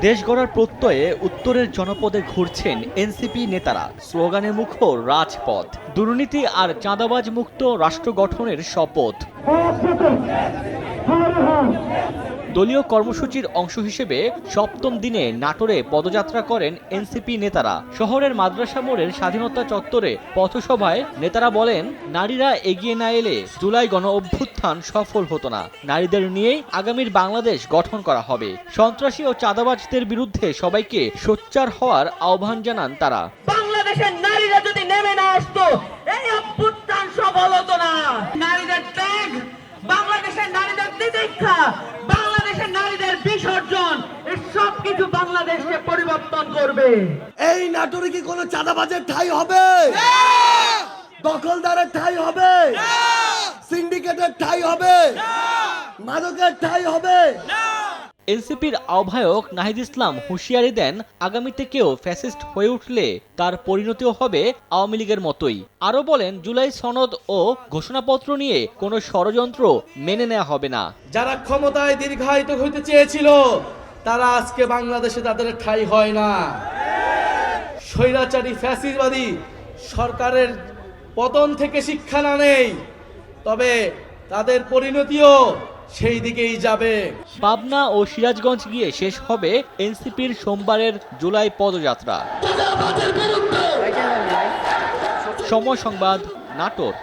দেশ গড়ার প্রত্যয়ে উত্তরের জনপদে ঘুরছেন এনসিপি নেতারা। স্লোগানে মুখর রাজপথ। দুর্নীতি আর চাঁদাবাজ মুক্ত রাষ্ট্র গঠনের শপথ। দলীয় কর্মসূচির অংশ হিসেবে সপ্তম দিনে নাটোরে পদযাত্রা করেন এনসিপি নেতারা। শহরের মাদ্রাসা মোড়ের স্বাধীনতা চত্বরে পথসভায় নেতারা বলেন, নারীরা এগিয়ে না এলে জুলাই গণ অভ্যুত্থান সফল হতো না। নারীদের নিয়েই আগামীর বাংলাদেশ গঠন করা হবে। সন্ত্রাসী ও চাঁদাবাজদের বিরুদ্ধে সবাইকে সোচ্চার হওয়ার আহ্বান জানান তারা। বাংলাদেশের বাংলাদেশকে করবে। এই নাটোরে কি কোনো চাঁদাবাজের ঠাই হবে? দখলদারের ঠাই হবে? সিন্ডিকেটের ঠাই হবে? মাদকের ঠাই হবে? এনসিপির আহ্বায়ক নাহিদ ইসলাম হুঁশিয়ারি দেন আগামীতে কেউ ফ্যাসিস্ট হয়ে উঠলে তার পরিণতিও হবে আওয়ামী লীগের মতোই। আরও বলেন জুলাই সনদ ও ঘোষণাপত্র নিয়ে কোনো ষড়যন্ত্র মেনে নেওয়া হবে না। যারা ক্ষমতায় দীর্ঘায়িত হইতে চেয়েছিল তারা আজকে বাংলাদেশে তাদের ঠাই হয় না। স্বৈরাচারী, ফ্যাসিবাদী সরকারের পতন থেকে শিক্ষা না নেই, তবে তাদের পরিণতিও সেই দিকেই যাবে। পাবনা ও সিরাজগঞ্জ গিয়ে শেষ হবে এনসিপির সোমবারের জুলাই পদযাত্রা। সময় সংবাদ, নাটোর।